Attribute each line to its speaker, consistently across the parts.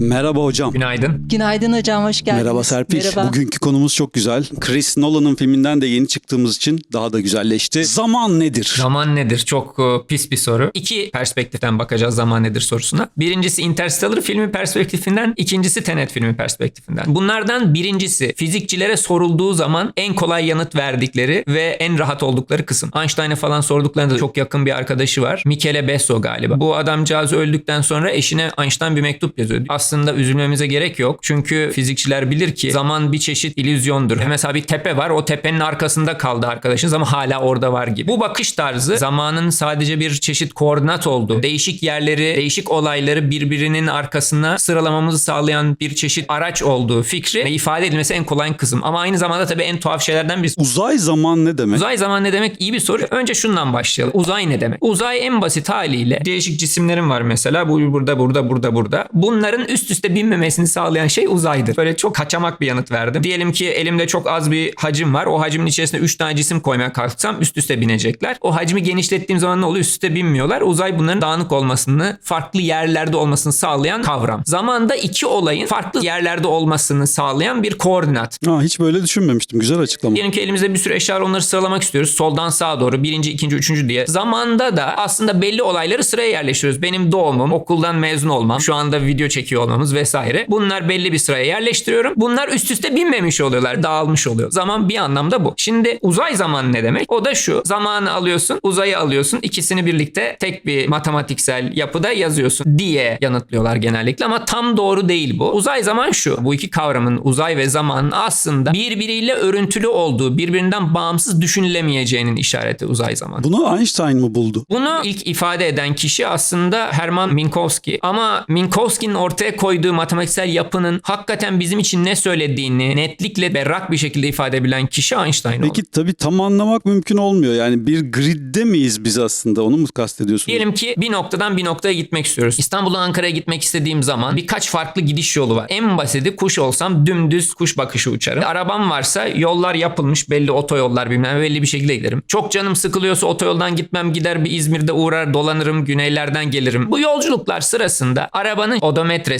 Speaker 1: Merhaba hocam.
Speaker 2: Günaydın.
Speaker 3: Günaydın hocam, hoş geldiniz.
Speaker 1: Merhaba Serpil.
Speaker 3: Merhaba.
Speaker 1: Bugünkü konumuz çok güzel. Chris Nolan'ın filminden de yeni çıktığımız için daha da güzelleşti. Zaman nedir?
Speaker 2: Zaman nedir? Çok e, pis bir soru. İki perspektiften bakacağız zaman nedir sorusuna. Birincisi Interstellar filmi perspektifinden, ikincisi Tenet filmi perspektifinden. Bunlardan birincisi fizikçilere sorulduğu zaman en kolay yanıt verdikleri ve en rahat oldukları kısım. Einstein'a falan sorduklarında çok yakın bir arkadaşı var. Michele Besso galiba. Bu adamcağız öldükten sonra eşine Einstein bir mektup yazıyor. Aslında üzülmemize gerek yok. Çünkü fizikçiler bilir ki zaman bir çeşit illüzyondur. Mesela bir tepe var. O tepenin arkasında kaldı arkadaşınız ama hala orada var gibi. Bu bakış tarzı zamanın sadece bir çeşit koordinat olduğu, değişik yerleri, değişik olayları birbirinin arkasına sıralamamızı sağlayan bir çeşit araç olduğu fikri ve ifade edilmesi en kolay kısım. Ama aynı zamanda tabii en tuhaf şeylerden birisi.
Speaker 1: Uzay zaman ne demek?
Speaker 2: Uzay zaman ne demek? İyi bir soru. Önce şundan başlayalım. Uzay ne demek? Uzay en basit haliyle değişik cisimlerim var mesela. Bu burada, burada, burada, burada. Bunların üst üste binmemesini sağlayan şey uzaydır. Böyle çok kaçamak bir yanıt verdim. Diyelim ki elimde çok az bir hacim var. O hacmin içerisine 3 tane cisim koymaya kalksam üst üste binecekler. O hacmi genişlettiğim zaman ne oluyor? Üst üste binmiyorlar. Uzay bunların dağınık olmasını, farklı yerlerde olmasını sağlayan kavram. Zamanda iki olayın farklı yerlerde olmasını sağlayan bir koordinat.
Speaker 1: Ha, hiç böyle düşünmemiştim. Güzel açıklama.
Speaker 2: Diyelim ki elimizde bir sürü eşya var, onları sıralamak istiyoruz. Soldan sağa doğru birinci, ikinci, üçüncü diye. Zamanda da aslında belli olayları sıraya yerleştiriyoruz. Benim doğumum, okuldan mezun olmam, şu anda video çekiyor olmamız vesaire. Bunlar belli bir sıraya yerleştiriyorum. Bunlar üst üste binmemiş oluyorlar, dağılmış oluyor. Zaman bir anlamda bu. Şimdi uzay zaman ne demek? O da şu. Zamanı alıyorsun, uzayı alıyorsun. İkisini birlikte tek bir matematiksel yapıda yazıyorsun diye yanıtlıyorlar genellikle ama tam doğru değil bu. Uzay zaman şu. Bu iki kavramın uzay ve zaman aslında birbiriyle örüntülü olduğu, birbirinden bağımsız düşünülemeyeceğinin işareti uzay zaman.
Speaker 1: Bunu Einstein mı buldu?
Speaker 2: Bunu ilk ifade eden kişi aslında Hermann Minkowski. Ama Minkowski'nin ortaya koyduğu matematiksel yapının hakikaten bizim için ne söylediğini netlikle berrak bir şekilde ifade edebilen kişi Einstein oldu.
Speaker 1: Peki tabii tam anlamak mümkün olmuyor. Yani bir gridde miyiz biz aslında? Onu mu kastediyorsunuz?
Speaker 2: Diyelim ki bir noktadan bir noktaya gitmek istiyoruz. İstanbul'dan Ankara'ya gitmek istediğim zaman birkaç farklı gidiş yolu var. En basiti kuş olsam dümdüz kuş bakışı uçarım. Arabam varsa yollar yapılmış belli otoyollar bilmem belli bir şekilde giderim. Çok canım sıkılıyorsa otoyoldan gitmem gider bir İzmir'de uğrar dolanırım güneylerden gelirim. Bu yolculuklar sırasında arabanın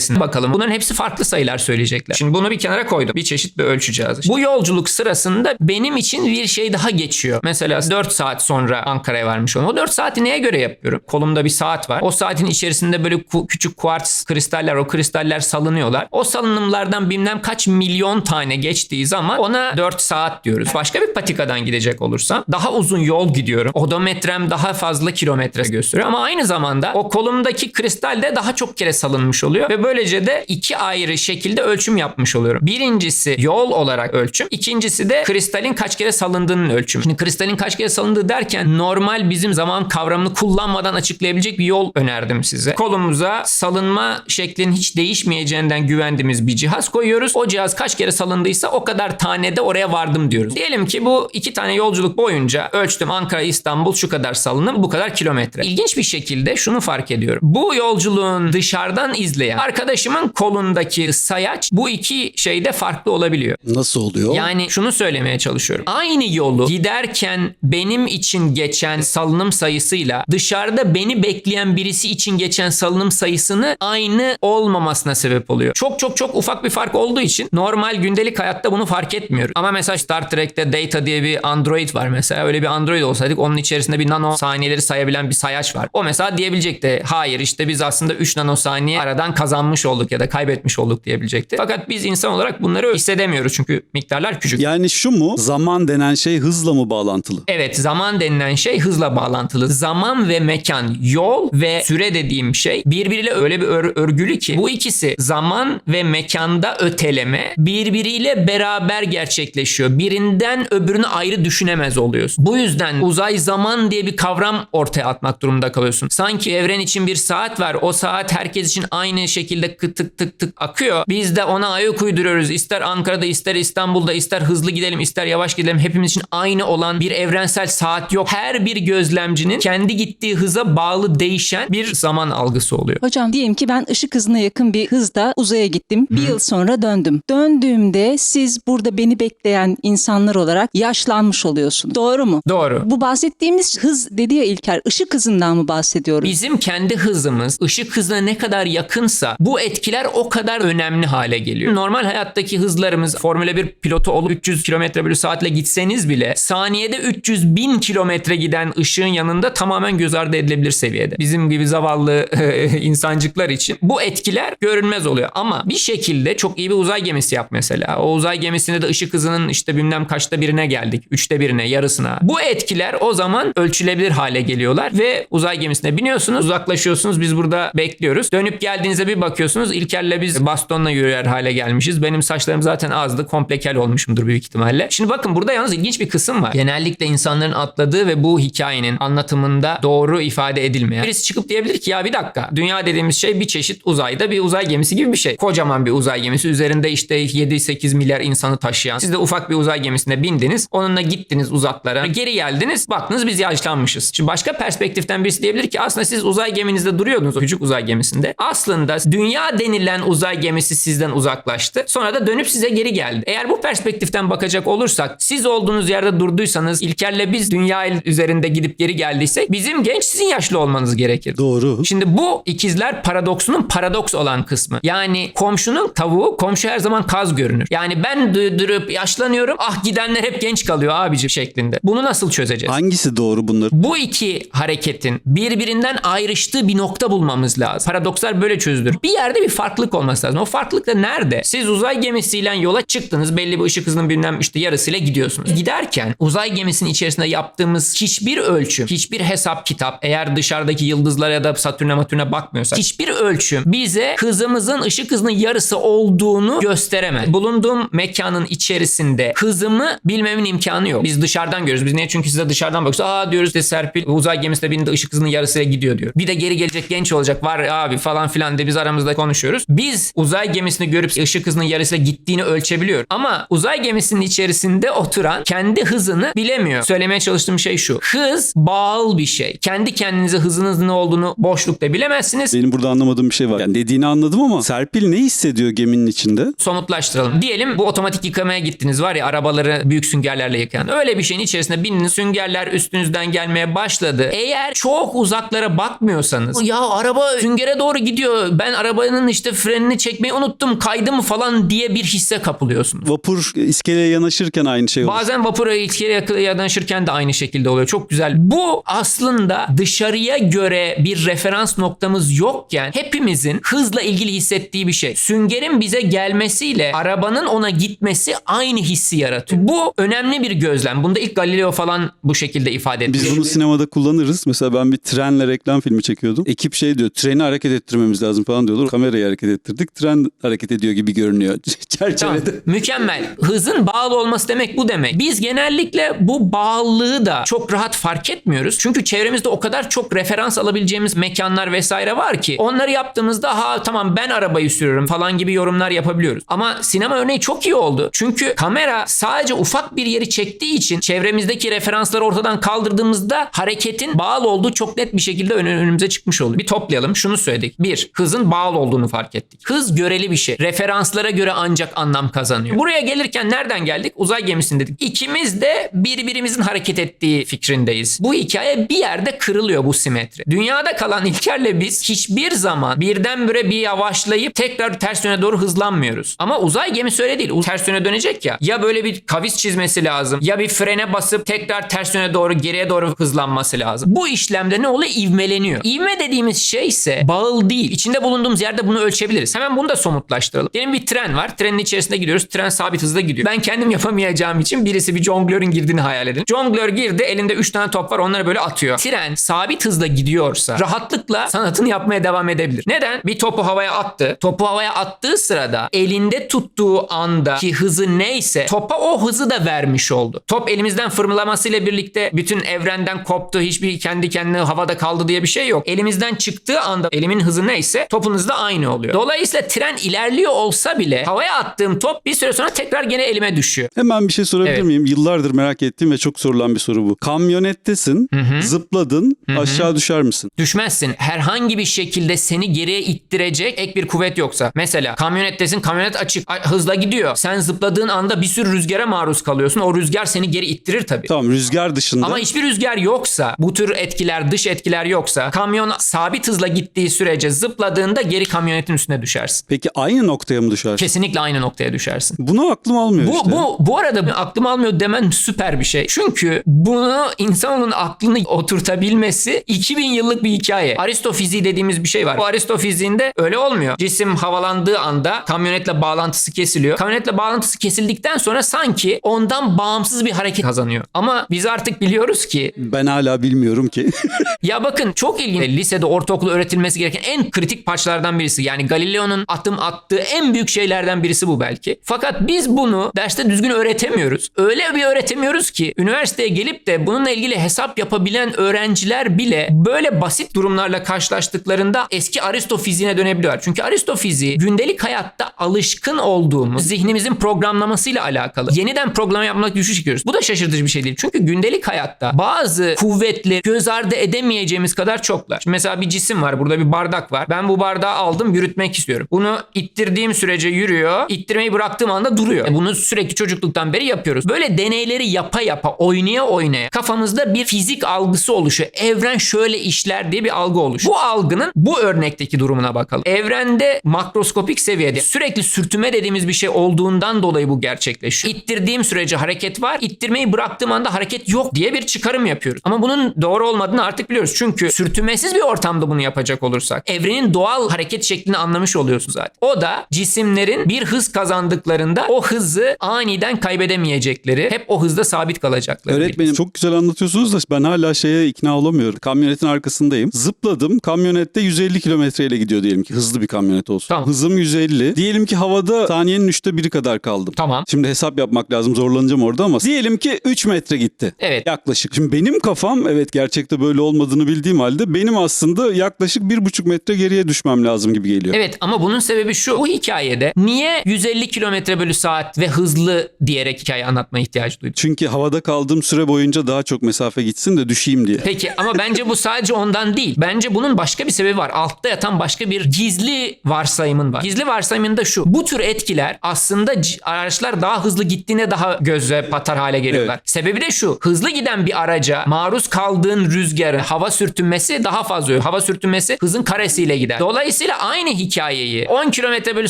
Speaker 2: odometresine bakalım. Bunların hepsi farklı sayılar söyleyecekler. Şimdi bunu bir kenara koydum. Bir çeşit bir ölçü cihazı. Bu yolculuk sırasında benim için bir şey daha geçiyor. Mesela 4 saat sonra Ankara'ya varmış olmam. O 4 saati neye göre yapıyorum? Kolumda bir saat var. O saatin içerisinde böyle ku- küçük kuartz kristaller, o kristaller salınıyorlar. O salınımlardan bilmem kaç milyon tane geçtiği zaman ona 4 saat diyoruz. Başka bir patikadan gidecek olursam daha uzun yol gidiyorum. Odometrem daha fazla kilometre gösteriyor ama aynı zamanda o kolumdaki kristal de daha çok kere salınmış oluyor ve böylece de iki ayrı şekilde ölçüm yapmış oluyorum. Birincisi yol olarak ölçüm, ikincisi de kristalin kaç kere salındığının ölçümü. Şimdi kristalin kaç kere salındığı derken normal bizim zaman kavramını kullanmadan açıklayabilecek bir yol önerdim size. Kolumuza salınma şeklinin hiç değişmeyeceğinden güvendiğimiz bir cihaz koyuyoruz. O cihaz kaç kere salındıysa o kadar tane de oraya vardım diyoruz. Diyelim ki bu iki tane yolculuk boyunca ölçtüm Ankara İstanbul şu kadar salınım bu kadar kilometre. İlginç bir şekilde şunu fark ediyorum. Bu yolculuğun dışarıdan izleyen arkadaşımın kolundaki sayaç bu iki şeyde farklı olabiliyor.
Speaker 1: Nasıl oluyor?
Speaker 2: Yani şunu söylemeye çalışıyorum. Aynı yolu giderken benim için geçen salınım sayısıyla dışarıda beni bekleyen birisi için geçen salınım sayısını aynı olmamasına sebep oluyor. Çok çok çok ufak bir fark olduğu için normal gündelik hayatta bunu fark etmiyoruz. Ama mesela Star Trek'te Data diye bir android var mesela. Öyle bir android olsaydık onun içerisinde bir nano saniyeleri sayabilen bir sayaç var. O mesela diyebilecekti. Hayır işte biz aslında 3 nanosaniye aradan kazanmış olduk ya da kaybetmiş olduk diyebilecekti. Fakat biz insan olarak bunları hissedemiyoruz çünkü miktarlar küçük.
Speaker 1: Yani şu mu? Zaman denen şey hızla mı bağlantılı?
Speaker 2: Evet zaman denilen şey hızla bağlantılı. Zaman ve mekan, yol ve süre dediğim şey birbiriyle öyle bir ör- örgülü ki bu ikisi zaman ve mekanda öteleme birbiriyle beraber gerçekleşiyor. Birinden öbürünü ayrı düşünemez oluyorsun. Bu yüzden uzay zaman diye bir kavram ortaya atmak durumunda kalıyorsun. Sanki evren için bir saat var. O saat herkes için aynı şekilde tık tık tık tık akıyor. Biz de ona ayak uyduruyoruz. İster Ankara'da ister İstanbul'da ister hızlı gidelim ister yavaş gidelim. Hepimiz için aynı olan bir evrensel saat yok. Her bir gözlemcinin kendi gittiği hıza bağlı değişen bir zaman algısı oluyor.
Speaker 3: Hocam diyelim ki ben ışık hızına yakın bir hızda uzaya gittim. Bir yıl sonra döndüm. Döndüğümde siz burada beni bekleyen insanlar olarak yaşlanmış oluyorsun. Doğru mu?
Speaker 2: Doğru.
Speaker 3: Bu bahsettiğimiz hız dedi ya İlker, ışık hızından mı bahsediyoruz?
Speaker 2: Bizim kendi hızımız ışık hızına ne kadar yakınsa bu bu etkiler o kadar önemli hale geliyor. Normal hayattaki hızlarımız Formula 1 pilotu olup 300 km bölü saatle gitseniz bile saniyede 300 bin kilometre giden ışığın yanında tamamen göz ardı edilebilir seviyede. Bizim gibi zavallı insancıklar için bu etkiler görünmez oluyor. Ama bir şekilde çok iyi bir uzay gemisi yap mesela. O uzay gemisinde de ışık hızının işte bilmem kaçta birine geldik. Üçte birine, yarısına. Bu etkiler o zaman ölçülebilir hale geliyorlar ve uzay gemisine biniyorsunuz, uzaklaşıyorsunuz. Biz burada bekliyoruz. Dönüp geldiğinizde bir bakıyorsunuz. İlker'le biz bastonla yürüyer hale gelmişiz. Benim saçlarım zaten azdı. Komple kel olmuşumdur büyük ihtimalle. Şimdi bakın burada yalnız ilginç bir kısım var. Genellikle insanların atladığı ve bu hikayenin anlatımında doğru ifade edilmeyen. Birisi çıkıp diyebilir ki ya bir dakika. Dünya dediğimiz şey bir çeşit uzayda bir uzay gemisi gibi bir şey. Kocaman bir uzay gemisi. Üzerinde işte 7-8 milyar insanı taşıyan. Siz de ufak bir uzay gemisine bindiniz. Onunla gittiniz uzaklara. Geri geldiniz. Baktınız biz yaşlanmışız. Şimdi başka perspektiften birisi diyebilir ki aslında siz uzay geminizde duruyordunuz o küçük uzay gemisinde. Aslında dünya denilen uzay gemisi sizden uzaklaştı. Sonra da dönüp size geri geldi. Eğer bu perspektiften bakacak olursak siz olduğunuz yerde durduysanız İlker'le biz dünya üzerinde gidip geri geldiysek bizim genç sizin yaşlı olmanız gerekir.
Speaker 1: Doğru.
Speaker 2: Şimdi bu ikizler paradoksunun paradoks olan kısmı. Yani komşunun tavuğu komşu her zaman kaz görünür. Yani ben durup yaşlanıyorum ah gidenler hep genç kalıyor abicim şeklinde. Bunu nasıl çözeceğiz?
Speaker 1: Hangisi doğru bunlar?
Speaker 2: Bu iki hareketin birbirinden ayrıştığı bir nokta bulmamız lazım. Paradokslar böyle çözülür. Bir yerde bir farklılık olması lazım. O farklılık da nerede? Siz uzay gemisiyle yola çıktınız. Belli bir ışık hızının bilmem işte yarısıyla gidiyorsunuz. Giderken uzay gemisinin içerisinde yaptığımız hiçbir ölçüm, hiçbir hesap kitap eğer dışarıdaki yıldızlara ya da Satürn'e Matürn'e bakmıyorsak hiçbir ölçüm bize hızımızın ışık hızının yarısı olduğunu gösteremez. Bulunduğum mekanın içerisinde hızımı bilmemin imkanı yok. Biz dışarıdan görüyoruz. Biz niye? Çünkü size dışarıdan bakıyoruz. Aa diyoruz de Serpil uzay gemisinde bindi ışık hızının yarısıyla gidiyor diyor. Bir de geri gelecek genç olacak var abi falan filan de biz aramızda konuşuyoruz. Biz uzay gemisini görüp ışık hızının yarısıyla gittiğini ölçebiliyoruz. Ama uzay gemisinin içerisinde oturan kendi hızını bilemiyor. Söylemeye çalıştığım şey şu. Hız bağıl bir şey. Kendi kendinize hızınızın ne olduğunu boşlukta bilemezsiniz.
Speaker 1: Benim burada anlamadığım bir şey var. Yani dediğini anladım ama Serpil ne hissediyor geminin içinde?
Speaker 2: somutlaştıralım. Diyelim bu otomatik yıkamaya gittiniz var ya arabaları büyük süngerlerle yıkayan. Öyle bir şeyin içerisinde bindiniz süngerler üstünüzden gelmeye başladı. Eğer çok uzaklara bakmıyorsanız ya araba süngere doğru gidiyor ben arabanın işte frenini çekmeyi unuttum kaydı mı falan diye bir hisse kapılıyorsunuz.
Speaker 1: Vapur iskeleye yanaşırken aynı şey olur.
Speaker 2: Bazen vapura iskeleye yanaşırken de aynı şekilde oluyor. Çok güzel. Bu aslında dışarıya göre bir referans noktamız yokken hepimizin hızla ilgili hissettiği bir şey. Süngerin bize gelmesiyle arabanın ona gitmesi aynı hissi yaratıyor. Bu önemli bir gözlem. Bunda ilk Galileo falan bu şekilde ifade etmiş.
Speaker 1: Biz bunu sinemada kullanırız. Mesela ben bir trenle reklam filmi çekiyordum. Ekip şey diyor treni hareket ettirmemiz lazım falan diyorlar. Kamerayı hareket ettirdik. Tren hareket ediyor gibi görünüyor
Speaker 2: Tamam.
Speaker 1: çerçevede.
Speaker 2: Mükemmel. Hızın bağlı olması demek bu demek. Biz genellikle bu bağlılığı da çok rahat fark etmiyoruz. Çünkü çevremizde o kadar çok referans alabileceğimiz mekanlar vesaire var ki onları yaptığımızda ha tamam ben arabayı sürüyorum falan gibi yorumlar yapabiliyoruz. Ama sinema örneği çok iyi oldu. Çünkü kamera sadece ufak bir yeri çektiği için çevremizdeki referansları ortadan kaldırdığımızda hareketin bağlı olduğu çok net bir şekilde ön- önümüze çıkmış oluyor. Bir toplayalım. Şunu söyledik. Bir, hızın bağlı olduğunu fark ettik. Hız göreli bir şey. Referanslara göre ancak anlam kazanıyor. Buraya gelirken nereden geldik? Uzay gemisinde dedik. İkimiz de birbirimizin hareket ettiği fikrindeyiz. Bu hikaye bir yerde kırılıyor bu simetri. Dünyada kalan İlker'le biz hiçbir zaman birdenbire bir yavaşlayıp tekrar ters yöne doğru hızlanmıyoruz. Ama uzay gemisi öyle değil. Ters yöne dönecek ya. Ya böyle bir kavis çizmesi lazım. Ya bir frene basıp tekrar ters yöne doğru geriye doğru hızlanması lazım. Bu işlemde ne oluyor? İvmeleniyor. İvme dediğimiz şey ise bağıl değil. İçinde bulunduğumuz yerde bunu ölçebiliriz. Hemen bunu da somutlaştıralım. Diyelim bir tren var. Trenin içerisinde gidiyoruz. Tren sabit hızda gidiyor. Ben kendim yapamayacağım için birisi bir jonglörün girdiğini hayal edin. Jonglör girdi. Elinde 3 tane top var. Onları böyle atıyor. Tren sabit hızda gidiyorsa rahatlıkla sanatını yapmaya devam edebilir. Neden? Bir topu havaya attı. Topu havaya attığı sırada elinde tuttuğu andaki hızı neyse topa o hızı da vermiş oldu. Top elimizden fırlamasıyla birlikte bütün evrenden koptu. Hiçbir kendi kendine havada kaldı diye bir şey yok. Elimizden çıktığı anda elimin hızı neyse topun hızı da aynı oluyor. Dolayısıyla tren ilerliyor olsa bile havaya attığım top bir süre sonra tekrar gene elime düşüyor.
Speaker 1: Hemen bir şey sorabilir
Speaker 2: Evet.
Speaker 1: miyim? Yıllardır merak ettiğim ve çok sorulan bir soru bu. Kamyonettesin, zıpladın, aşağı düşer misin?
Speaker 2: Düşmezsin. Herhangi bir şekilde seni geriye ittirecek ek bir kuvvet yoksa. Mesela kamyonettesin kamyonet açık hızla gidiyor. Sen zıpladığın anda bir sürü rüzgara maruz kalıyorsun. O rüzgar seni geri ittirir tabii.
Speaker 1: Tamam rüzgar dışında.
Speaker 2: Ama hiçbir rüzgar yoksa, bu tür etkiler, dış etkiler yoksa, kamyon sabit hızla gittiği sürece zıpladığında geri ileri kamyonetin üstüne düşersin.
Speaker 1: Peki aynı noktaya mı düşer?
Speaker 2: Kesinlikle aynı noktaya düşersin.
Speaker 1: Bunu aklım almıyor
Speaker 2: Bu,
Speaker 1: işte.
Speaker 2: bu, bu arada aklım almıyor demen süper bir şey. Çünkü bunu insanoğlunun aklını oturtabilmesi 2000 yıllık bir hikaye. Aristofiziği dediğimiz bir şey var. Bu aristofiziğinde öyle olmuyor. Cisim havalandığı anda kamyonetle bağlantısı kesiliyor. Kamyonetle bağlantısı kesildikten sonra sanki ondan bağımsız bir hareket kazanıyor. Ama biz artık biliyoruz ki
Speaker 1: Ben hala bilmiyorum ki.
Speaker 2: ya bakın çok ilginç. Lisede, ortaokulda öğretilmesi gereken en kritik parçalardan birisi. Yani Galileo'nun atım attığı en büyük şeylerden birisi bu belki. Fakat biz bunu derste düzgün öğretemiyoruz. Öyle bir öğretemiyoruz ki üniversiteye gelip de bununla ilgili hesap yapabilen öğrenciler bile böyle basit durumlarla karşılaştıklarında eski Aristo fiziğine dönebiliyorlar. Çünkü Aristo fiziği gündelik hayatta alışkın olduğumuz zihnimizin programlamasıyla alakalı. Yeniden program yapmak güçlü çekiyoruz. Bu da şaşırtıcı bir şey değil. Çünkü gündelik hayatta bazı kuvvetli göz ardı edemeyeceğimiz kadar çoklar. Şimdi mesela bir cisim var. Burada bir bardak var. Ben bu bardağı aldım yürütmek istiyorum. Bunu ittirdiğim sürece yürüyor. İttirmeyi bıraktığım anda duruyor. E bunu sürekli çocukluktan beri yapıyoruz. Böyle deneyleri yapa yapa oynaya oynaya kafamızda bir fizik algısı oluşuyor. Evren şöyle işler diye bir algı oluşuyor. Bu algının bu örnekteki durumuna bakalım. Evrende makroskopik seviyede sürekli sürtünme dediğimiz bir şey olduğundan dolayı bu gerçekleşiyor. İttirdiğim sürece hareket var. İttirmeyi bıraktığım anda hareket yok diye bir çıkarım yapıyoruz. Ama bunun doğru olmadığını artık biliyoruz. Çünkü sürtünmesiz bir ortamda bunu yapacak olursak evrenin doğal hareket şeklini anlamış oluyorsun zaten. O da cisimlerin bir hız kazandıklarında o hızı aniden kaybedemeyecekleri, hep o hızda sabit kalacakları.
Speaker 1: Öğretmenim çok güzel anlatıyorsunuz da ben hala şeye ikna olamıyorum. Kamyonetin arkasındayım. Zıpladım. Kamyonette 150 kilometreyle gidiyor diyelim ki. Hızlı bir kamyonet olsun.
Speaker 2: Tamam.
Speaker 1: Hızım 150. Diyelim ki havada saniyenin üçte biri kadar kaldım.
Speaker 2: Tamam.
Speaker 1: Şimdi hesap yapmak lazım zorlanacağım orada ama diyelim ki 3 metre gitti.
Speaker 2: Evet.
Speaker 1: Yaklaşık. Şimdi benim kafam evet gerçekte böyle olmadığını bildiğim halde benim aslında yaklaşık 1,5 metre geriye düşmem lazım gibi geliyor.
Speaker 2: Evet ama bunun sebebi şu. Bu hikayede niye 150 kilometre bölü saat ve hızlı diyerek hikaye anlatma ihtiyacı duydun?
Speaker 1: Çünkü havada kaldığım süre boyunca daha çok mesafe gitsin de düşeyim diye.
Speaker 2: Peki ama bence bu sadece ondan değil. Bence bunun başka bir sebebi var. Altta yatan başka bir gizli varsayımın var. Gizli varsayımın da şu. Bu tür etkiler aslında araçlar daha hızlı gittiğinde daha göze batar hale geliyorlar.
Speaker 1: Evet.
Speaker 2: Sebebi de şu. Hızlı giden bir araca maruz kaldığın rüzgarın hava sürtünmesi daha fazla oluyor. Hava sürtünmesi hızın karesiyle gider. Dolayısıyla aynı hikayeyi 10 kilometre bölü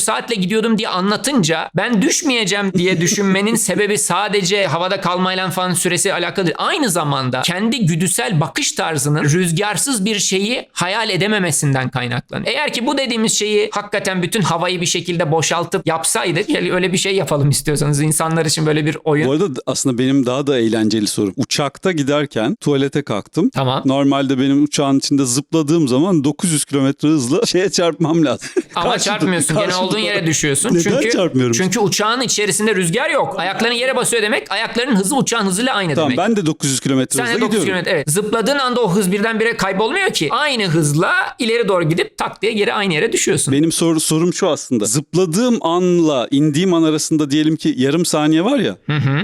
Speaker 2: saatle gidiyordum diye anlatınca ben düşmeyeceğim diye düşünmenin sebebi sadece havada kalmayla falan süresi alakalı değil. Aynı zamanda kendi güdüsel bakış tarzının rüzgarsız bir şeyi hayal edememesinden kaynaklanıyor. Eğer ki bu dediğimiz şeyi hakikaten bütün havayı bir şekilde boşaltıp yapsaydık yani öyle bir şey yapalım istiyorsanız insanlar için böyle bir oyun.
Speaker 1: Bu arada aslında benim daha da eğlenceli sorum. Uçakta giderken tuvalete kalktım.
Speaker 2: Tamam.
Speaker 1: Normalde benim uçağın içinde zıpladığım zaman 900 kilometre hızla şeye çarpmam lazım.
Speaker 2: Ama
Speaker 1: Karşı-
Speaker 2: çarpmıyorsun. Gene olduğun
Speaker 1: duvara.
Speaker 2: yere düşüyorsun.
Speaker 1: Neden
Speaker 2: çünkü
Speaker 1: çarpmıyorum?
Speaker 2: Çünkü uçağın içerisinde rüzgar yok. Ayakların yere basıyor demek. Ayakların hızı uçağın hızıyla aynı
Speaker 1: Tamam
Speaker 2: demek.
Speaker 1: ben de 900 kilometre
Speaker 2: Sen
Speaker 1: hızla
Speaker 2: de 9
Speaker 1: gidiyorum.
Speaker 2: km evet. Zıpladığın anda o hız birdenbire kaybolmuyor ki. Aynı hızla ileri doğru gidip tak diye geri aynı yere düşüyorsun.
Speaker 1: Benim soru, sorum şu aslında. Zıpladığım anla indiğim an arasında diyelim ki yarım saniye var ya.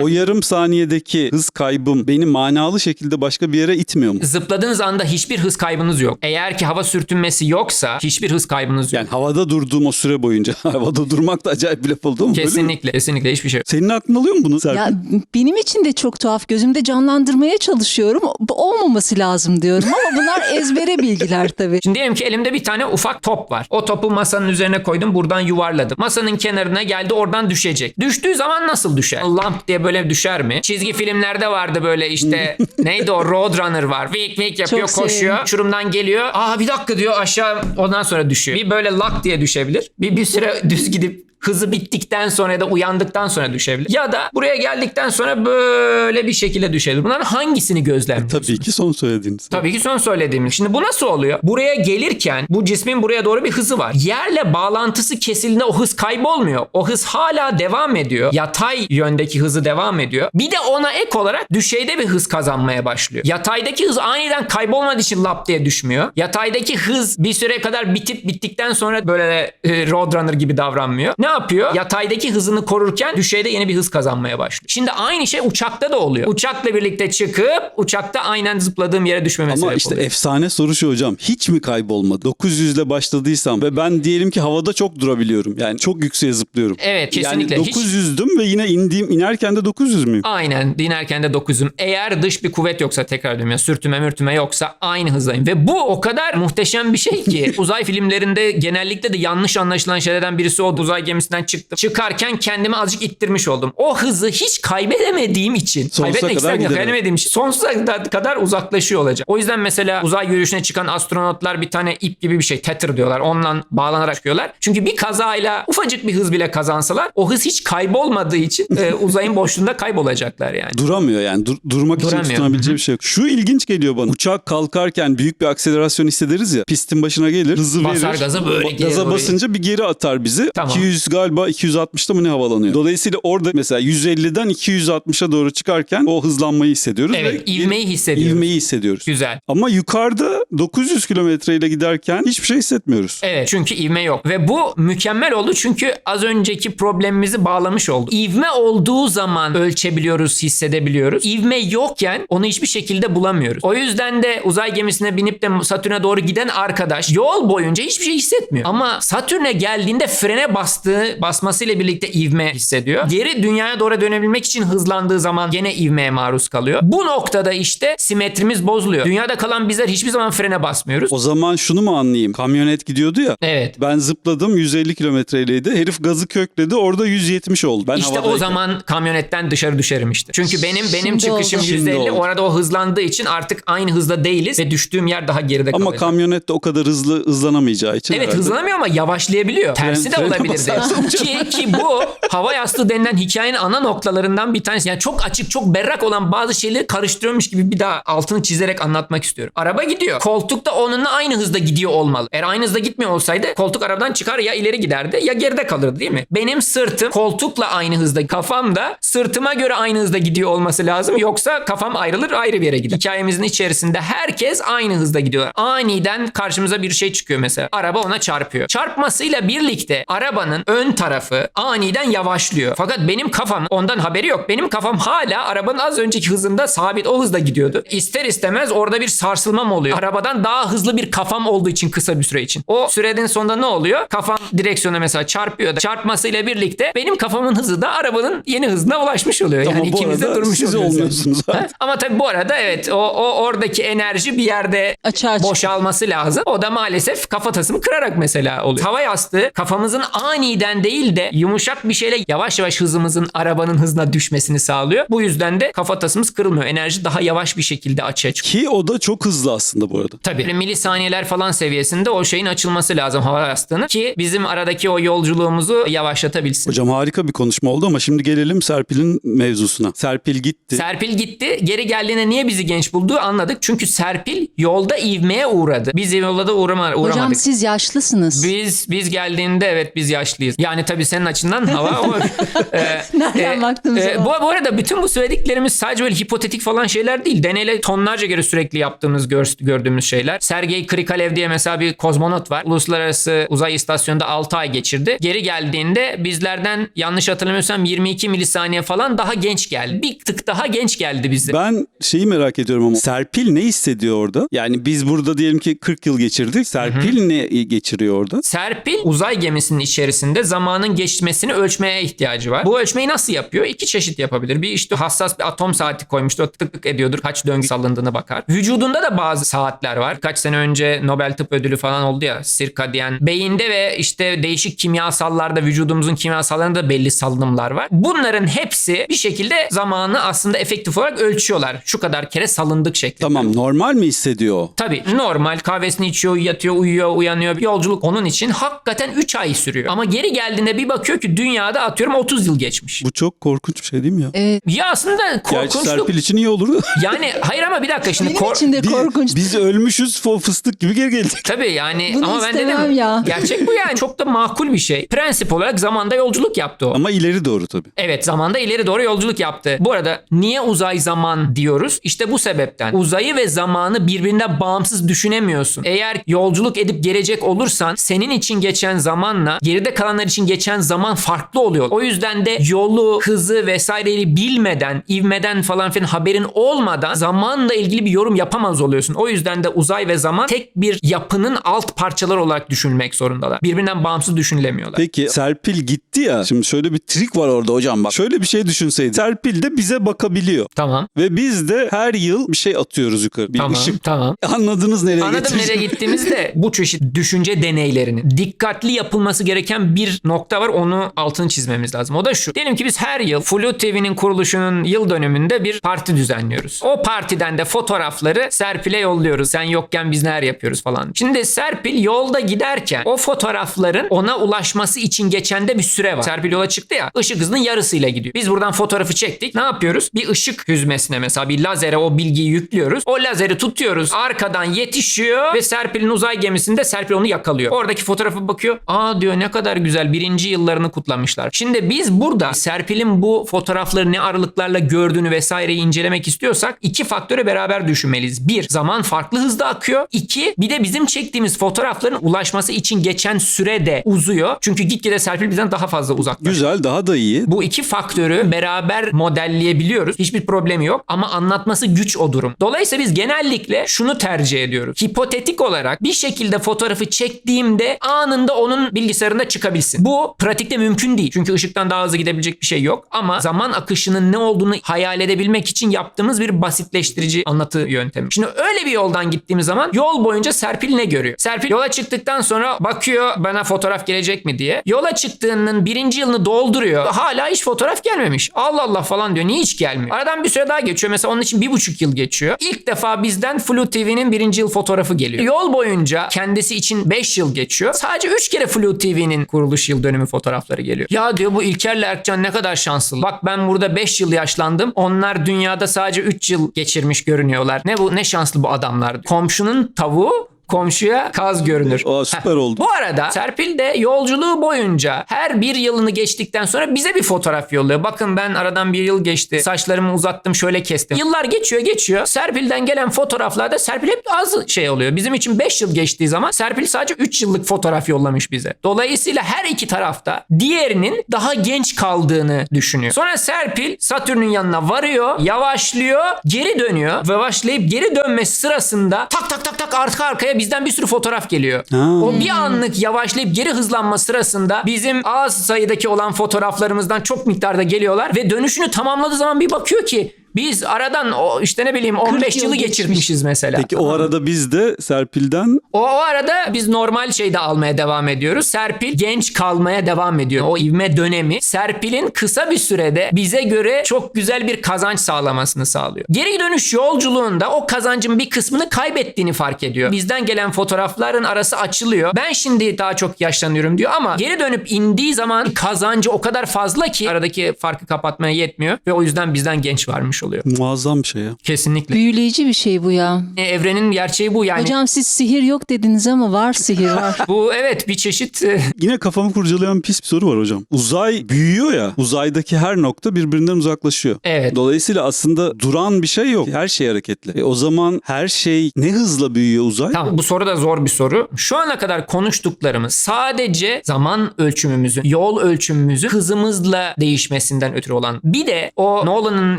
Speaker 1: O yarım saniyedeki hız kaybım beni manalı şekilde başka bir yere itmiyor mu?
Speaker 2: Zıpladığınız anda hiçbir hız kaybınız yok. Eğer ki hava sürtünmesi yoksa hiçbir hız kaybınız yok.
Speaker 1: Yani havada durduğum o süre boyunca. havada durmak da acayip bir laf oldu mi?
Speaker 2: kesinlikle, kesinlikle hiçbir şey yok.
Speaker 1: Senin aklın alıyor mu bunu Serpil?
Speaker 3: Ya benim için de çok tuhaf. Gözümde canlandırmaya çalışıyorum. Bu Olmaması lazım diyorum ama bunlar ezbere bilgiler tabii.
Speaker 2: Şimdi diyelim ki elimde bir tane ufak top var. O topu masanın üzerine koydum buradan yuvarladım. Masanın kenarına geldi oradan düşecek. Düştüğü zaman nasıl düşer? Lamp diye böyle düşer mi? Çizgi filmlerde vardı böyle işte neydi o Roadrunner var. Vik vik yapıyor
Speaker 3: Çok
Speaker 2: koşuyor. Şurumdan geliyor. Aa bir dakika diyor aşağı ondan sonra düşüyor. Bir böyle lak diye düşebilir. Bir, bir süre düz gidip hızı bittikten sonra ya da uyandıktan sonra düşebilir. Ya da buraya geldikten sonra böyle bir şekilde düşebilir. Bunların hangisini gözlemliyorsun?
Speaker 1: Tabii ki son söylediğiniz.
Speaker 2: Tabii ki son söylediğim. Şimdi bu nasıl oluyor? Buraya gelirken bu cismin buraya doğru bir hızı var. Yerle bağlantısı kesildiğinde o hız kaybolmuyor. O hız hala devam ediyor. Yatay yöndeki hızı devam ediyor. Bir de ona ek olarak düşeyde bir hız kazanmaya başlıyor. Yataydaki hız aniden kaybolmadığı için lap diye düşmüyor. Yataydaki hız bir süre kadar bitip bittikten sonra böyle e, Roadrunner gibi davranmıyor. Ne yapıyor? Yataydaki hızını korurken düşeyde yeni bir hız kazanmaya başlıyor. Şimdi aynı şey uçakta da oluyor. Uçakla birlikte çıkıp uçakta aynen zıpladığım yere düşmeme
Speaker 1: Ama
Speaker 2: sebep
Speaker 1: işte
Speaker 2: oluyor.
Speaker 1: efsane soru şu hocam. Hiç mi kaybolmadı? 900 ile başladıysam ve ben diyelim ki havada çok durabiliyorum. Yani çok yükseğe zıplıyorum.
Speaker 2: Evet, kesinlikle.
Speaker 1: Yani
Speaker 2: Hiç-
Speaker 1: 900'düm ve yine indiğim inerken de 900 müyüm?
Speaker 2: Aynen dinerken de 9'um. Eğer dış bir kuvvet yoksa tekrar diyorum ya sürtünme mürtüme yoksa aynı hızdayım. Ve bu o kadar muhteşem bir şey ki uzay filmlerinde genellikle de yanlış anlaşılan şeylerden birisi o uzay gemisinden çıktım. Çıkarken kendimi azıcık ittirmiş oldum. O hızı hiç kaybedemediğim için
Speaker 1: Sonsuza
Speaker 2: kaybetmek
Speaker 1: kadar
Speaker 2: istemiyorum. Kaybedemediğim için sonsuza da- kadar uzaklaşıyor olacak. O yüzden mesela uzay yürüyüşüne çıkan astronotlar bir tane ip gibi bir şey tether diyorlar. Onunla bağlanarak çıkıyorlar. Çünkü bir kazayla ufacık bir hız bile kazansalar o hız hiç kaybolmadığı için e, uzayın boşluğunda kaybolacaklar yani.
Speaker 1: Duramıyor yani. Dur- durmak için
Speaker 2: Duramıyor.
Speaker 1: tutunabileceği bir şey yok. Şu ilginç geliyor bana. Uçak kalkarken büyük bir akselerasyon hissederiz ya. Pistin başına gelir. Hızı
Speaker 2: Basar
Speaker 1: verir.
Speaker 2: gaza böyle
Speaker 1: Ba-
Speaker 2: geri
Speaker 1: Gaza
Speaker 2: doğru.
Speaker 1: basınca bir geri atar bizi.
Speaker 2: Tamam.
Speaker 1: 200 galiba 260'ta mı ne havalanıyor. Dolayısıyla orada mesela 150'den 260'a doğru çıkarken o hızlanmayı hissediyoruz.
Speaker 2: Evet,
Speaker 1: ve
Speaker 2: ivmeyi hissediyoruz.
Speaker 1: İvmeyi hissediyoruz.
Speaker 2: Güzel.
Speaker 1: Ama yukarıda 900 kilometreyle giderken hiçbir şey hissetmiyoruz.
Speaker 2: Evet çünkü ivme yok. Ve bu mükemmel oldu çünkü az önceki problemimizi bağlamış oldu. İvme olduğu zaman ölçebiliyoruz, hissedebiliyoruz. İvme yokken onu hiçbir şekilde bulamıyoruz. O yüzden de uzay gemisine binip de Satürn'e doğru giden arkadaş yol boyunca hiçbir şey hissetmiyor. Ama Satürn'e geldiğinde frene bastığı, basmasıyla birlikte ivme hissediyor. Geri dünyaya doğru dönebilmek için hızlandığı zaman gene ivmeye maruz kalıyor. Bu noktada işte simetrimiz bozuluyor. Dünyada kalan bizler hiçbir zaman frene basmıyoruz.
Speaker 1: O zaman şunu mu anlayayım? Kamyonet gidiyordu ya.
Speaker 2: Evet.
Speaker 1: Ben zıpladım 150 kilometreydi. Herif gazı kökledi orada 170 oldu. Ben
Speaker 2: İşte o zaman kamyonetten dışarı düşerim işte. Çünkü benim benim
Speaker 3: Şimdi
Speaker 2: çıkışım
Speaker 3: oldu.
Speaker 1: Şimdi
Speaker 2: %50
Speaker 1: oldu.
Speaker 2: orada o hızlandığı için artık aynı hızda değiliz ve düştüğüm yer daha geride
Speaker 1: Ama
Speaker 2: kalacak.
Speaker 1: kamyonet de o kadar hızlı hızlanamayacağı için
Speaker 2: Evet
Speaker 1: herhalde.
Speaker 2: hızlanamıyor ama yavaşlayabiliyor. Tersi de
Speaker 1: basarsa
Speaker 2: ki, ki bu hava yastığı denilen hikayenin ana noktalarından bir tanesi. Yani çok açık çok berrak olan bazı şeyleri karıştırıyormuş gibi bir daha altını çizerek anlatmak istiyorum. Araba gidiyor. Koltuk da onunla aynı hızda gidiyor olmalı. Eğer aynı hızda gitmiyor olsaydı koltuk arabadan çıkar ya ileri giderdi ya geride kalırdı değil mi? Benim sırtım koltukla aynı hızda kafam da sırtıma göre aynı hızda gidiyor olması lazım. Yoksa kafam ayrılır ayrı bir yere gider. Hikayemizin içerisinde herkes aynı hızda gidiyor. Aniden karşımıza bir şey çıkıyor mesela. Araba ona çarpıyor. Çarpmasıyla birlikte arabanın ön tarafı aniden yavaşlıyor. Fakat benim kafam ondan haberi yok. Benim kafam hala arabanın az önceki hızında sabit o hızda gidiyordu. İster istemez orada bir sarsılmam oluyor. Arabadan daha hızlı bir kafam olduğu için kısa bir süre için. O sürenin sonunda ne oluyor? Kafam direksiyona mesela çarpıyor da çarpmasıyla birlikte benim kafamın hızı da arabanın yeni hızına ulaşmış oluyor.
Speaker 1: Ama
Speaker 2: Yani
Speaker 1: bu
Speaker 2: ikimiz de
Speaker 1: arada
Speaker 2: durmuş
Speaker 1: siz
Speaker 2: oluyoruz.
Speaker 1: olmuyorsunuz
Speaker 2: Ha? Ama tabii bu arada evet o, o oradaki enerji bir yerde
Speaker 3: Açığa
Speaker 2: boşalması lazım. O da maalesef kafatasımı kırarak mesela oluyor. Hava yastığı kafamızın aniden değil de yumuşak bir şeyle yavaş yavaş hızımızın arabanın hızına düşmesini sağlıyor. Bu yüzden de kafatasımız kırılmıyor. Enerji daha yavaş bir şekilde açığa çıkıyor.
Speaker 1: Ki o da çok hızlı aslında bu arada.
Speaker 2: Tabii böyle milisaniyeler falan seviyesinde o şeyin açılması lazım hava yastığının ki bizim aradaki o yolculuğumuzu yavaşlatabilsin.
Speaker 1: Hocam harika bir konuşma oldu ama şimdi gelelim Serpil'in mevzusuna. Serpil gitti.
Speaker 2: Serpil gitti. Geri geldiğinde niye bizi genç bulduğu anladık. Çünkü Serpil yolda ivmeye uğradı. Biz yolda da uğrama, uğramadık.
Speaker 3: Hocam siz yaşlısınız.
Speaker 2: Biz biz geldiğinde evet biz yaşlıyız. Yani tabii senin açından hava ama e,
Speaker 3: Nereden baktığımız zaman.
Speaker 2: bu, bu arada bütün bu söylediklerimiz sadece böyle hipotetik falan şeyler değil. Deneyle tonlarca göre sürekli yaptığımız gör- gördüğümüz şeyler. Sergey Krikalev diye mesela bir kozmonot var. Uluslararası Uzay İstasyonu'nda 6 ay geçirdi. Geri geldiğinde bizlerden yanlış hatırlamıyorsam 22 milisaniye falan daha genç geldi. Bir tık daha genç geldi bize.
Speaker 1: Ben şeyi merak ediyorum ama Serpil ne hissediyor orada? Yani biz burada diyelim ki 40 yıl geçirdik. Serpil ne geçiriyor orada?
Speaker 2: Serpil uzay gemisinin içerisinde zamanın geçmesini ölçmeye ihtiyacı var. Bu ölçmeyi nasıl yapıyor? İki çeşit yapabilir. Bir işte hassas bir atom saati koymuştur. O tık tık ediyordur. Kaç döngü salındığına bakar. Vücudunda da bazı saatler var. Kaç sene önce Nobel Tıp Ödülü falan oldu ya. Sirkadiyen. Beyinde ve işte değişik kimyasallarda vücudumuzun kimyasallarında da belli salınımlar var. Bunların hepsi bir şekilde zamanı aslında efektif olarak ölçüyorlar. Şu kadar kere salındık şeklinde.
Speaker 1: Tamam normal mi hissediyor?
Speaker 2: Tabii normal kahvesini içiyor, yatıyor, uyuyor, uyanıyor. Yolculuk onun için hakikaten 3 ay sürüyor. Ama geri geldiğinde bir bakıyor ki dünyada atıyorum 30 yıl geçmiş.
Speaker 1: Bu çok korkunç bir şey değil mi ya?
Speaker 3: Evet.
Speaker 2: Ya aslında
Speaker 1: Gerçi
Speaker 2: korkunçluk.
Speaker 1: Serpil için iyi olurdu.
Speaker 2: Yani hayır ama bir dakika şimdi
Speaker 3: Benim
Speaker 2: kor-
Speaker 3: için de
Speaker 1: Biz-
Speaker 3: korkunç.
Speaker 1: Biz ölmüşüz fo- fıstık gibi geri geldik.
Speaker 2: Tabii yani
Speaker 3: Bunu
Speaker 2: ama ben dedim
Speaker 3: ya.
Speaker 2: gerçek bu yani çok da makul bir şey. Prensip olarak zamanda yolculuk yaptı o.
Speaker 1: Ama ileri doğru tabii.
Speaker 2: Evet zamanda ileri doğru yolculuk yaptı. Bu arada niye uzay zaman diyoruz? İşte bu sebepten. Uzayı ve zamanı birbirinden bağımsız düşünemiyorsun. Eğer yolculuk edip gelecek olursan senin için geçen zamanla geride kalanlar insanlar için geçen zaman farklı oluyor. O yüzden de yolu, hızı vesaireyi bilmeden, ivmeden falan filan haberin olmadan zamanla ilgili bir yorum yapamaz oluyorsun. O yüzden de uzay ve zaman tek bir yapının alt parçaları olarak düşünülmek zorundalar. Birbirinden bağımsız düşünülemiyorlar.
Speaker 1: Peki Serpil gitti ya. Şimdi şöyle bir trik var orada hocam bak. Şöyle bir şey düşünseydi. Serpil de bize bakabiliyor.
Speaker 2: Tamam.
Speaker 1: Ve biz de her yıl bir şey atıyoruz yukarı. Bir
Speaker 2: Tamam.
Speaker 1: ışık.
Speaker 2: Tamam.
Speaker 1: Anladınız nereye
Speaker 2: Anladım nereye gittiğimizde bu çeşit düşünce deneylerinin dikkatli yapılması gereken bir nokta var. Onu altını çizmemiz lazım. O da şu. Diyelim ki biz her yıl Flu TV'nin kuruluşunun yıl dönümünde bir parti düzenliyoruz. O partiden de fotoğrafları Serpil'e yolluyoruz. Sen yokken biz neler yapıyoruz falan. Şimdi Serpil yolda giderken o fotoğrafların ona ulaşması için geçen de bir süre var. Serpil yola çıktı ya ışık hızının yarısıyla gidiyor. Biz buradan fotoğrafı çektik. Ne yapıyoruz? Bir ışık hüzmesine mesela bir lazere o bilgiyi yüklüyoruz. O lazeri tutuyoruz. Arkadan yetişiyor ve Serpil'in uzay gemisinde Serpil onu yakalıyor. Oradaki fotoğrafa bakıyor. Aa diyor ne kadar güzel birinci yıllarını kutlamışlar. Şimdi biz burada Serpil'in bu fotoğrafları ne aralıklarla gördüğünü vesaireyi incelemek istiyorsak iki faktöre beraber düşünmeliyiz. Bir, zaman farklı hızda akıyor. İki, bir de bizim çektiğimiz fotoğrafların ulaşması için geçen süre de uzuyor. Çünkü gitgide Serpil bizden daha fazla uzaklaşıyor.
Speaker 1: Güzel daha da iyi.
Speaker 2: Bu iki faktörü beraber modelleyebiliyoruz. Hiçbir problemi yok ama anlatması güç o durum. Dolayısıyla biz genellikle şunu tercih ediyoruz. Hipotetik olarak bir şekilde fotoğrafı çektiğimde anında onun bilgisayarında çıkabilsin. Bu pratikte mümkün değil. Çünkü ışıktan daha hızlı gidebilecek bir şey yok. Ama zaman akışının ne olduğunu hayal edebilmek için yaptığımız bir basitleştirici anlatı yöntemi. Şimdi öyle bir yoldan gittiğimiz zaman yol boyunca Serpil ne görüyor? Serpil yola çıktıktan sonra bakıyor bana fotoğraf gelecek mi diye. Yola çıktığının birinci yılını dolduruyor. Hala hiç fotoğraf gelmemiş. Allah Allah falan diyor. Niye hiç gelmiyor? Aradan bir süre daha geçiyor. Mesela onun için bir buçuk yıl geçiyor. İlk defa bizden Flu TV'nin birinci yıl fotoğrafı geliyor. Yol boyunca kendisi için 5 yıl geçiyor. Sadece 3 kere Flu TV'nin kuruluş yıl dönümü fotoğrafları geliyor. Ya diyor bu İlker'le Erkcan ne kadar şanslı. Bak ben burada 5 yıl yaşlandım. Onlar dünyada sadece 3 yıl geçirmiş görünüyorlar. Ne bu ne şanslı bu adamlar. Komşunun tavuğu komşuya kaz görünür.
Speaker 1: Aa, süper oldu.
Speaker 2: Bu arada Serpil de yolculuğu boyunca her bir yılını geçtikten sonra bize bir fotoğraf yolluyor. Bakın ben aradan bir yıl geçti. Saçlarımı uzattım şöyle kestim. Yıllar geçiyor geçiyor. Serpil'den gelen fotoğraflarda Serpil hep az şey oluyor. Bizim için 5 yıl geçtiği zaman Serpil sadece 3 yıllık fotoğraf yollamış bize. Dolayısıyla her iki tarafta diğerinin daha genç kaldığını düşünüyor. Sonra Serpil Satürn'ün yanına varıyor, yavaşlıyor, geri dönüyor. Yavaşlayıp geri dönmesi sırasında tak tak tak tak arka arkaya bizden bir sürü fotoğraf geliyor.
Speaker 1: Ha.
Speaker 2: O bir anlık yavaşlayıp geri hızlanma sırasında bizim az sayıdaki olan fotoğraflarımızdan çok miktarda geliyorlar ve dönüşünü tamamladığı zaman bir bakıyor ki biz aradan o işte ne bileyim 15
Speaker 3: yıl
Speaker 2: yılı
Speaker 3: geçmiş.
Speaker 2: geçirmişiz mesela.
Speaker 1: Peki o arada biz de Serpil'den
Speaker 2: O, o arada biz normal şeyde almaya devam ediyoruz. Serpil genç kalmaya devam ediyor. O ivme dönemi Serpil'in kısa bir sürede bize göre çok güzel bir kazanç sağlamasını sağlıyor. Geri dönüş yolculuğunda o kazancın bir kısmını kaybettiğini fark ediyor. Bizden gelen fotoğrafların arası açılıyor. Ben şimdi daha çok yaşlanıyorum diyor ama geri dönüp indiği zaman kazancı o kadar fazla ki aradaki farkı kapatmaya yetmiyor ve o yüzden bizden genç varmış oluyor.
Speaker 1: muazzam bir şey ya.
Speaker 2: Kesinlikle.
Speaker 3: Büyüleyici bir şey bu ya.
Speaker 2: E, Evrenin gerçeği bu yani.
Speaker 3: Hocam siz sihir yok dediniz ama var sihir var.
Speaker 2: Bu evet bir çeşit e,
Speaker 1: Yine kafamı kurcalayan pis bir soru var hocam. Uzay büyüyor ya. Uzaydaki her nokta birbirinden uzaklaşıyor.
Speaker 2: Evet.
Speaker 1: Dolayısıyla aslında duran bir şey yok. Her şey hareketli. E o zaman her şey ne hızla büyüyor uzay?
Speaker 2: Tamam bu soru da zor bir soru. Şu ana kadar konuştuklarımız sadece zaman ölçümümüzün, yol ölçümümüzün hızımızla değişmesinden ötürü olan. Bir de o Nolan'ın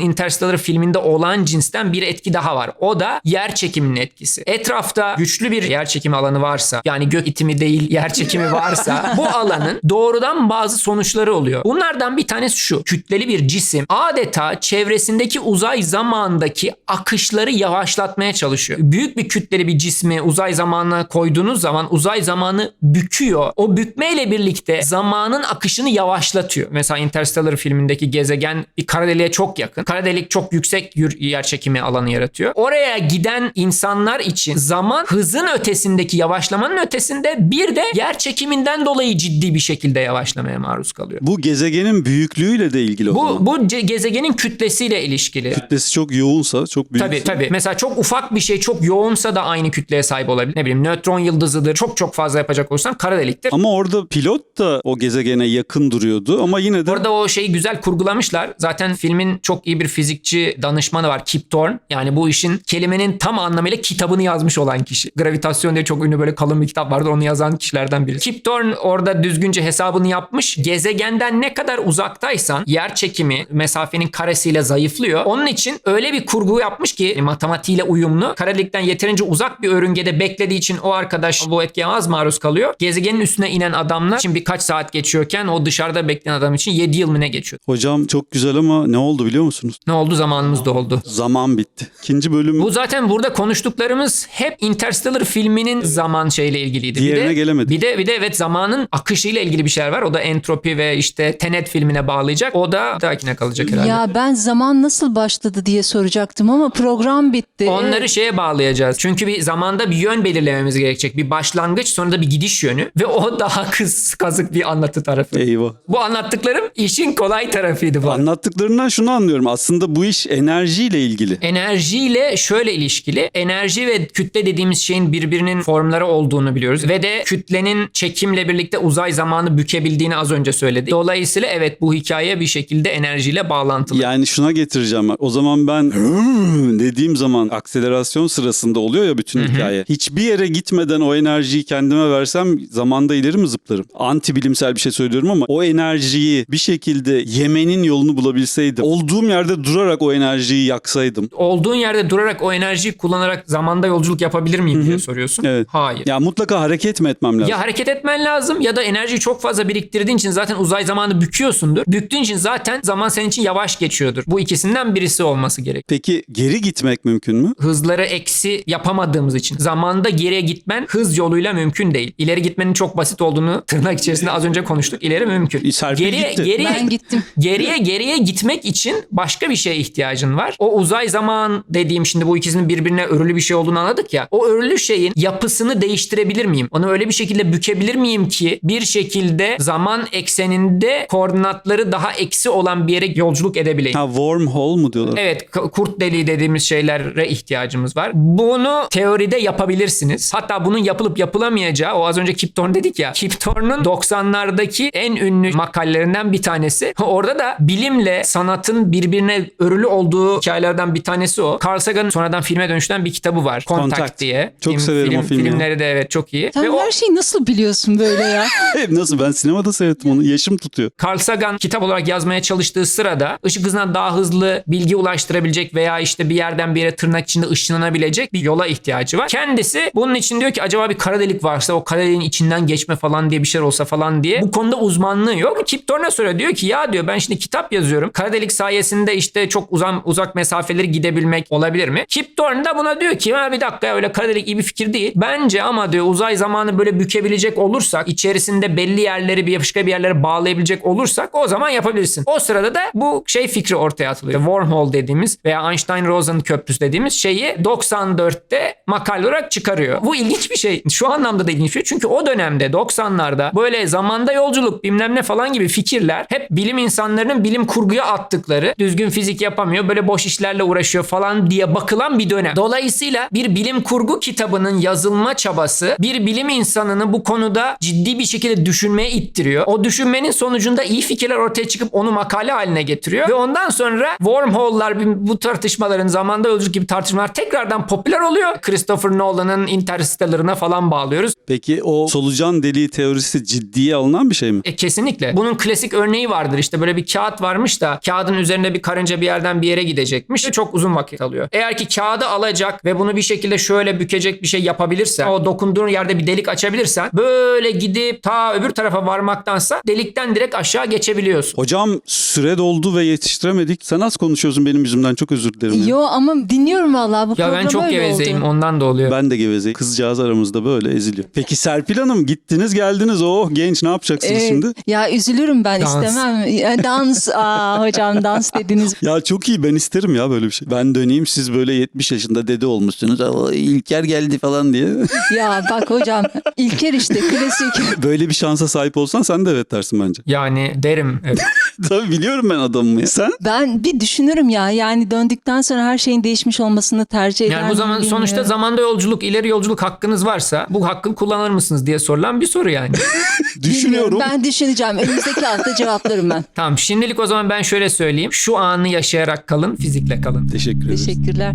Speaker 2: Interstellar filminde olan cinsten bir etki daha var. O da yer çekiminin etkisi. Etrafta güçlü bir yer çekimi alanı varsa yani gök itimi değil yer çekimi varsa bu alanın doğrudan bazı sonuçları oluyor. Bunlardan bir tanesi şu. Kütleli bir cisim adeta çevresindeki uzay zamandaki akışları yavaşlatmaya çalışıyor. Büyük bir kütleli bir cismi uzay zamanına koyduğunuz zaman uzay zamanı büküyor. O bükmeyle birlikte zamanın akışını yavaşlatıyor. Mesela Interstellar filmindeki gezegen bir kara deliğe çok yakın. Kara delik çok yüksek yür- yer çekimi alanı yaratıyor. Oraya giden insanlar için zaman hızın ötesindeki yavaşlamanın ötesinde bir de yer çekiminden dolayı ciddi bir şekilde yavaşlamaya maruz kalıyor.
Speaker 1: Bu gezegenin büyüklüğüyle de ilgili
Speaker 2: Bu
Speaker 1: zaman.
Speaker 2: bu gezegenin kütlesiyle ilişkili.
Speaker 1: Kütlesi çok yoğunsa, çok büyükse.
Speaker 2: Tabii tabii. Mesela çok ufak bir şey çok yoğunsa da aynı kütleye sahip olabilir. Ne bileyim nötron yıldızıdır. Çok çok fazla yapacak olursan kara deliktir.
Speaker 1: Ama orada pilot da o gezegene yakın duruyordu ama yine de
Speaker 2: Orada o şeyi güzel kurgulamışlar. Zaten filmin çok iyi bir fizik fizikçi danışmanı var Kip Thorne. Yani bu işin kelimenin tam anlamıyla kitabını yazmış olan kişi. Gravitasyon diye çok ünlü böyle kalın bir kitap vardı onu yazan kişilerden biri. Kip Thorne orada düzgünce hesabını yapmış. Gezegenden ne kadar uzaktaysan yer çekimi mesafenin karesiyle zayıflıyor. Onun için öyle bir kurgu yapmış ki matematiğiyle uyumlu. Kara delikten yeterince uzak bir örüngede beklediği için o arkadaş bu etkiye az maruz kalıyor. Gezegenin üstüne inen adamlar için birkaç saat geçiyorken o dışarıda bekleyen adam için 7 yıl mı ne geçiyor?
Speaker 1: Hocam çok güzel ama ne oldu biliyor musunuz?
Speaker 2: Ne oldu zamanımız da oldu.
Speaker 1: Zaman bitti. İkinci bölüm
Speaker 2: Bu zaten burada konuştuklarımız hep Interstellar filminin zaman şeyle ilgiliydi.
Speaker 1: Diğerine
Speaker 2: bir de,
Speaker 1: gelemedik.
Speaker 2: Bir de bir de evet zamanın akışıyla ilgili bir şeyler var. O da entropi ve işte Tenet filmine bağlayacak. O da takine kalacak herhalde.
Speaker 3: Ya ben zaman nasıl başladı diye soracaktım ama program bitti.
Speaker 2: Onları şeye bağlayacağız. Çünkü bir zamanda bir yön belirlememiz gerekecek. Bir başlangıç sonra da bir gidiş yönü. Ve o daha kız kazık bir anlatı tarafı.
Speaker 1: eyvah.
Speaker 2: Bu anlattıklarım işin kolay tarafıydı bu.
Speaker 1: Anlattıklarından şunu anlıyorum. Aslında bu iş enerjiyle ilgili.
Speaker 2: Enerjiyle şöyle ilişkili. Enerji ve kütle dediğimiz şeyin birbirinin formları olduğunu biliyoruz. Ve de kütlenin çekimle birlikte uzay zamanı bükebildiğini az önce söyledik. Dolayısıyla evet bu hikaye bir şekilde enerjiyle bağlantılı.
Speaker 1: Yani şuna getireceğim. O zaman ben dediğim zaman akselerasyon sırasında oluyor ya bütün hikaye. Hiçbir yere gitmeden o enerjiyi kendime versem zamanda ileri mi zıplarım? Anti bilimsel bir şey söylüyorum ama o enerjiyi bir şekilde yemenin yolunu bulabilseydim. Olduğum yerde durarak o enerjiyi yaksaydım.
Speaker 2: Olduğun yerde durarak o enerjiyi kullanarak zamanda yolculuk yapabilir miyim diye soruyorsun.
Speaker 1: Evet.
Speaker 2: Hayır.
Speaker 1: Ya mutlaka hareket mi etmem lazım?
Speaker 2: Ya hareket etmen lazım ya da enerjiyi çok fazla biriktirdiğin için zaten uzay zamanı büküyorsundur. Büktüğün için zaten zaman senin için yavaş geçiyordur. Bu ikisinden birisi olması gerek.
Speaker 1: Peki geri gitmek mümkün mü?
Speaker 2: Hızları eksi yapamadığımız için zamanda geriye gitmen hız yoluyla mümkün değil. İleri gitmenin çok basit olduğunu tırnak içerisinde az önce konuştuk. İleri mümkün.
Speaker 1: Serpil
Speaker 2: Geriye
Speaker 1: gitti.
Speaker 2: geriye
Speaker 3: Ben gittim.
Speaker 2: Geriye geriye gitmek için başka bir şeye ihtiyacın var. O uzay zaman dediğim şimdi bu ikisinin birbirine örülü bir şey olduğunu anladık ya. O örülü şeyin yapısını değiştirebilir miyim? Onu öyle bir şekilde bükebilir miyim ki bir şekilde zaman ekseninde koordinatları daha eksi olan bir yere yolculuk edebileyim?
Speaker 1: Ha wormhole mu diyorlar?
Speaker 2: Evet kurt deliği dediğimiz şeylere ihtiyacımız var. Bunu teoride yapabilirsiniz. Hatta bunun yapılıp yapılamayacağı o az önce Kip Thorne dedik ya. Kip Thorne'un 90'lardaki en ünlü makalelerinden bir tanesi. Orada da bilimle sanatın birbirine örülü olduğu hikayelerden bir tanesi o. Carl Sagan'ın sonradan filme dönüştüren bir kitabı var. Contact,
Speaker 1: Contact.
Speaker 2: diye.
Speaker 1: Çok severim o filmi.
Speaker 2: Filmleri de evet çok iyi.
Speaker 3: Sen
Speaker 2: Ve o
Speaker 3: her şeyi nasıl biliyorsun böyle ya?
Speaker 1: Hey, Nasıl ben sinemada seyrettim onu. Yaşım tutuyor.
Speaker 2: Carl Sagan kitap olarak yazmaya çalıştığı sırada ışık hızından daha hızlı bilgi ulaştırabilecek veya işte bir yerden bir yere tırnak içinde ışınlanabilecek bir yola ihtiyacı var. Kendisi bunun için diyor ki acaba bir kara delik varsa o kara deliğin içinden geçme falan diye bir şey olsa falan diye. Bu konuda uzmanlığı yok. Kip Thorne'a soruyor diyor ki ya diyor ben şimdi kitap yazıyorum. Kara delik sayesinde işte çok uzak uzak mesafeleri gidebilmek olabilir mi? Kip Thorne da buna diyor ki ha bir dakika öyle kara delik iyi bir fikir değil. Bence ama diyor uzay zamanı böyle bükebilecek olursak içerisinde belli yerleri bir başka bir yerlere bağlayabilecek olursak o zaman yapabilirsin. O sırada da bu şey fikri ortaya atılıyor. Wormhole dediğimiz veya Einstein-Rosen köprüsü dediğimiz şeyi 94'te makale olarak çıkarıyor. Bu ilginç bir şey. Şu anlamda da ilginç bir şey. Çünkü o dönemde 90'larda böyle zamanda yolculuk bilmem ne falan gibi fikirler hep bilim insanlarının bilim kurguya attıkları düzgün fizik yapamıyor böyle boş işlerle uğraşıyor falan diye bakılan bir dönem. Dolayısıyla bir bilim kurgu kitabının yazılma çabası bir bilim insanını bu konuda ciddi bir şekilde düşünmeye ittiriyor. O düşünmenin sonucunda iyi fikirler ortaya çıkıp onu makale haline getiriyor ve ondan sonra wormhole'lar bu tartışmaların zamanda yolculuk gibi tartışmalar tekrardan popüler oluyor. Christopher Nolan'ın Interstellar'ına falan bağlıyoruz.
Speaker 1: Peki o solucan deliği teorisi ciddiye alınan bir şey mi?
Speaker 2: E, kesinlikle. Bunun klasik örneği vardır. İşte böyle bir kağıt varmış da kağıdın üzerinde bir karınca bir yerden bir yere gidecekmiş. Ve çok uzun vakit alıyor. Eğer ki kağıdı alacak ve bunu bir şekilde şöyle bükecek bir şey yapabilirsen, o dokunduğun yerde bir delik açabilirsen böyle gidip ta öbür tarafa varmaktansa delikten direkt aşağı geçebiliyorsun.
Speaker 1: Hocam süre doldu ve yetiştiremedik. Sen az konuşuyorsun benim yüzümden çok özür dilerim.
Speaker 3: Yo ama dinliyorum vallahi bu
Speaker 2: Ya
Speaker 3: program
Speaker 2: ben çok
Speaker 3: öyle
Speaker 2: gevezeyim
Speaker 3: oldu.
Speaker 2: ondan da oluyor.
Speaker 1: Ben de gevezeyim. Kızcağız aramızda böyle eziliyor. Peki Serpil Hanım gittiniz geldiniz. Oh genç ne yapacaksınız
Speaker 3: Ee,
Speaker 1: şimdi?
Speaker 3: Ya üzülürüm ben
Speaker 2: Dans.
Speaker 3: istemem. Dans. Aa hocam dans dediniz.
Speaker 1: Ya çok iyi ben isterim ya böyle bir şey. Ben döneyim siz böyle 70 yaşında dede olmuşsunuz. Aa, İlker geldi falan diye.
Speaker 3: Ya bak hocam İlker işte klasik.
Speaker 1: böyle bir şansa sahip olsan sen de evet dersin bence.
Speaker 2: Yani derim. Evet.
Speaker 1: Tabii biliyorum ben adamımı. ya. Sen?
Speaker 3: Ben bir düşünürüm ya yani döndükten sonra her şeyin değişmiş olmasını tercih eder
Speaker 2: Yani bu zaman
Speaker 3: miyim
Speaker 2: sonuçta
Speaker 3: bilmiyorum.
Speaker 2: zamanda yolculuk, ileri yolculuk hakkınız varsa bu hakkı kullanır mısınız diye sorulan bir soru yani.
Speaker 1: Düşünüyorum.
Speaker 3: Bilmiyorum, Ben düşüneceğim. Önümüzdeki hafta cevaplarım ben.
Speaker 2: Tamam şimdilik o zaman ben şöyle söyleyeyim. Şu anı yaşa yaşayarak kalın, fizikle kalın.
Speaker 1: Teşekkür ederiz.
Speaker 3: Teşekkürler.